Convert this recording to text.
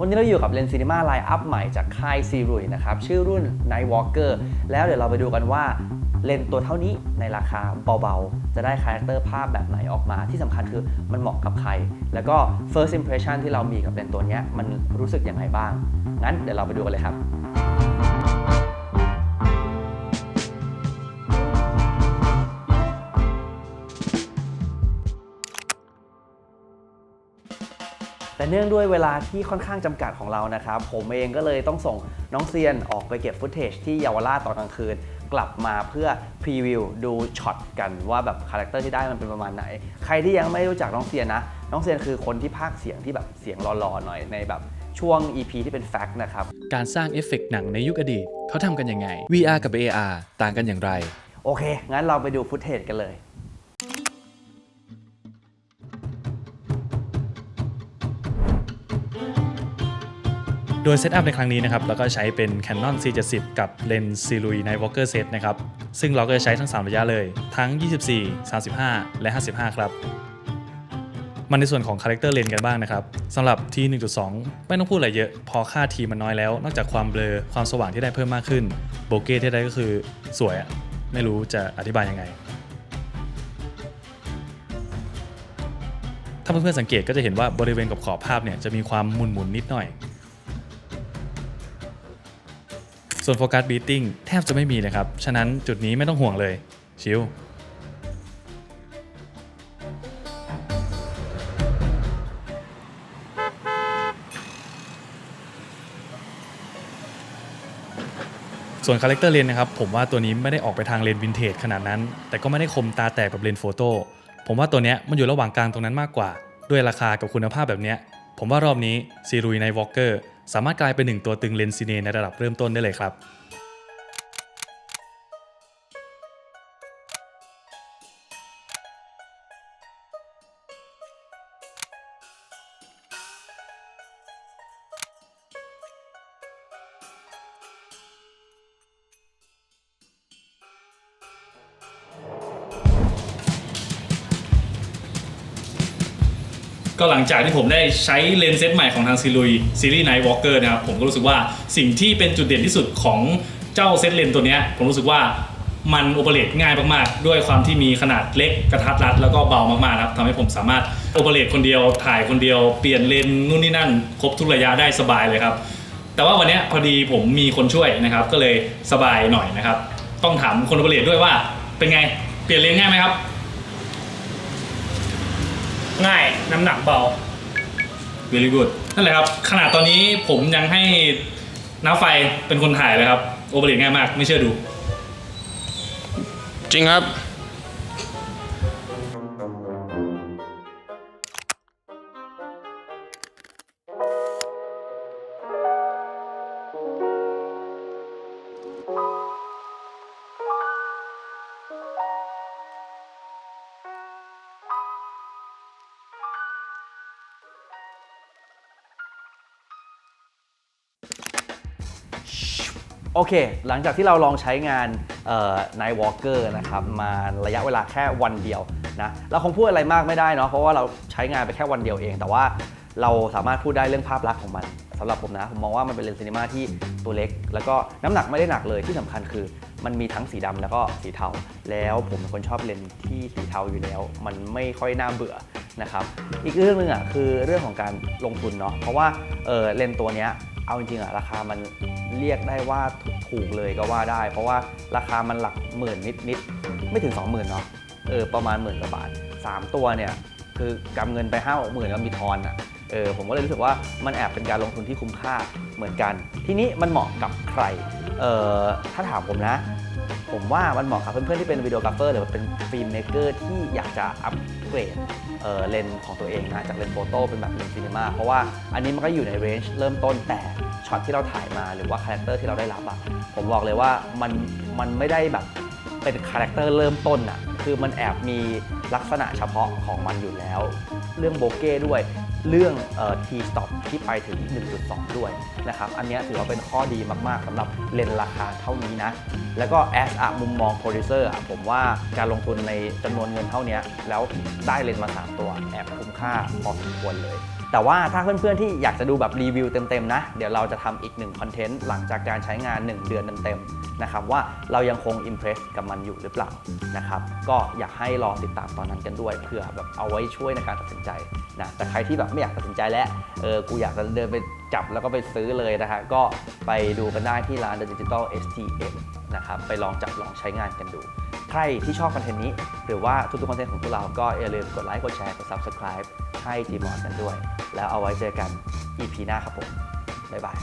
วันนี้เราอยู่กับเลนส์ซีนีมาไลน์อัพใหม่จากค่ายซีรุยนะครับ ชื่อรุ่น Night Walker แล้วเดี๋ยวเราไปดูกันว่าเลนส์ตัวเท่านี้ในราคาเบาๆ จะได้คาแรคเตอร์ภาพแบบไหนออกมาที่สำคัญคือมันเหมาะกับใคร แล้วก็ first impression ที่เรามีกับเลนส์ตัวนี้มันรู้สึกยังไงบ้าง งั้นเดี๋ยวเราไปดูกันเลยครับ แต่เนื่องด้วยเวลาที่ค่อนข้างจำกัดของเรานะครับ ผมเองก็เลยต้องส่งน้องเซียนออกไปเก็บฟุตเทจที่เยาวราชตอนกลางคืน กลับมาเพื่อพรีวิวดูช็อตกันว่าแบบคาแรคเตอร์ที่ได้มันเป็นประมาณไหน ใครที่ยังไม่รู้จักน้องเซียนนะ น้องเซียนคือคนที่พากย์เสียงที่แบบเสียงหล่อๆหน่อยในแบบช่วง EP ที่เป็นแฟกต์นะครับ การสร้างเอฟเฟกต์หนังในยุคอดีตเขาทำกันยังไง VR กับ AR ต่างกันอย่างไร โอเค งั้นเราไปดูฟุตเทจกันเลย โดยเซตอัพในครั้งนี้นะครับแล้วก็ใช้เป็น Canon C70 กับเลนส์ Sirui Night Walker Set นะครับซึ่งเราก็จะใช้ทั้ง 3 ระยะเลย ทั้ง 24 35 และ 55 ครับมันในส่วนของคาแรคเตอร์เลนส์กันบ้างนะครับสำหรับ T 1.2 ไม่ต้องพูดอะไรเยอะ พอค่า T มันน้อยแล้ว นอกจากความเบลอความสว่างที่ได้เพิ่มมากขึ้น โบเก้ที่ได้ก็คือสวยอะไม่รู้จะอธิบายยังไง ถ้าเพื่อนๆสังเกตก็จะเห็นว่าบริเวณกับขอบภาพเนี่ยจะมีความหมุนๆนิดหน่อย ส่วนโฟกัสบีตติ้งแทบจะไม่มีเลยครับ ฉะนั้นจุดนี้ไม่ต้องห่วงเลย ชิลส่วนคาแรคเตอร์เลนนะครับผมว่าตัวนี้ไม่ได้ออกไปทางเลนวินเทจขนาดนั้น แต่ก็ไม่ได้คมตาแตกกับเลนโฟโต้ผมว่าตัวเนี้ยมันอยู่ระหว่างกลางตรงนั้นมากกว่า ด้วยราคากับคุณภาพแบบเนี้ยผมว่ารอบนี้ซีรุยในวอลเกอร์ สามารถกลายเป็นหนึ่งตัวตึงเลนซีเนในระดับเริ่มต้นได้เลยครับ ก็หลังจากที่ผมได้ใช้เลนส์เซตใหม่ของทางซีรุยซีรีส์ไนท์วอล์กเกอร์นะครับผมก็รู้สึกว่าสิ่งที่เป็นจุดเด่นที่สุดของเจ้าเซตเลนส์ตัวนี้ผมรู้สึกว่ามันโอเปเรตง่ายมากๆ ด้วยความที่มีขนาดเล็กกระทัดรัด แล้วก็เบามากๆนะครับทำให้ผมสามารถโอเปเรตคนเดียวถ่ายคนเดียวเปลี่ยนเลนส์นู่นนี่นั่น ครบทุกระยะได้สบายเลยครับ แต่ว่าวันนี้พอดีผมมีคนช่วยนะครับ ก็เลยสบายหน่อยนะครับ ต้องถามคนโอเปเรตด้วยว่าเป็นไงเปลี่ยนเลนส์ง่ายไหมครับ ง่ายน้ำหนักเบา very good นั่นแหละครับ ขนาดตอนนี้ผมยังให้น้าไฟเป็นคนถ่ายเลยครับ โอเปเรตง่ายมาก ไม่เชื่อดู จริงครับ โอเค หลังจากที่เราลองใช้งานเอ่อ Night Walker นะครับมาระยะเวลาแค่วันเดียวนะเราคงพูดอะไรมากไม่ได้เนาะเพราะว่าเราใช้งานไปแค่วันเดียวเอง แต่ว่าเราสามารถพูดได้เรื่องภาพลักษณ์ของมันสำหรับผมนะ ผมมองว่ามันเป็นเลนส์ซีนีมาที่ตัวเล็ก แล้วก็น้ำหนักไม่ได้หนักเลยที่สำคัญคือ มันมีทั้งสีดำแล้วก็สีเทา แล้วผมเป็นคนชอบเลนส์ที่สีเทาอยู่แล้ว มันไม่ค่อยน่าเบื่อนะครับ อีกเรื่องหนึงอะคือเรื่องของการลงทุนเนาะเพราะว่าเออเลนส์ตัวเนี้ย เอาจริงๆอะราคามันเรียกได้ว่าถูกเลยก็ว่าได้ เพราะว่าราคามันหลักหมื่นนิดๆไม่ถึง 20,000เนาะเออประมาณหมื่นกว่าบาท 3 ตัวเนี่ยคือกำเงินไป5้าหมื่นแล้วมีทอนอะเออผมก็เลยรู้สึกว่ามันแอบเป็นการลงทุนที่คุ้มค่าเหมือนกัน ทีนี้มันเหมาะกับใครเออถ้าถามผมนะ ผมว่ามันเหมาะกับเพื่อนๆที่เป็นวิดีโอกราฟเฟอร์หรือว่าเป็นฟิล์มเมกเกอร์ที่อยากจะอัปเกรดเอ่อเลนส์ของตัวเองนะจากเลนส์โฟโต้เป็นแบบเลนส์ซีนีมาเพราะว่าอันนี้มันก็อยู่ในเรนจ์เริ่มต้นแต่ช็อตที่เราถ่ายมาหรือว่าคาแรคเตอร์ที่เราได้รับอะผมบอกเลยว่ามันมันไม่ได้แบบเป็นคาแรคเตอร์เริ่มต้นอะคือมันแอบมีลักษณะเฉพาะของมันอยู่แล้ว เรื่องโบเก้ด้วย เรื่องเอ่อ T stop ที่ไปถึง 1.2 ด้วยนะครับ อันนี้ถือว่าเป็นข้อดีมาก ๆสำหรับเลนส์ราคาเท่านี้นะ แล้วก็แอสอะมุมมองโปรดิวเซอร์อะผมว่าการลงทุนในจำนวนเงินเท่านี้ แล้วได้เลนส์มา 3 ตัวแอบคุ้มค่าพอสมควรเลย แต่ว่าถ้าเพื่อนๆที่อยากจะดูแบบรีวิวเต็มๆนะ เดี๋ยวเราจะทำอีกหนึ่งคอนเทนต์หลังจากการใช้งาน 1 เดือนเต็มๆนะครับว่าเรายังคงอิมเพรสกับมันอยู่หรือเปล่านะครับก็อยากให้ลอติดตามตอนนั้นกันด้วยเพื่อแบบเอาไว้ช่วยในการตัดสินใจนะแต่ใครที่แบบไม่อยากตัดสินใจแล้วเออกูอยากจะเดินไปจับแล้วก็ไปซื้อเลยนะฮะก็ไปดูกันได้ที่ร้าน The Digital STM นะครับไปลองจับลองใช้งานกันดู รที่ชอบคอนเทนต์นี้ หรือว่าทุกๆคอนเทนต์ของพวกเราก็อย่าลืมกดไลค์กดแชร์กด Subscribe ให้ Gmod กันด้วย แล้วเอาไว้เจอกัน EP หน้าครับผมบ๊ายบาย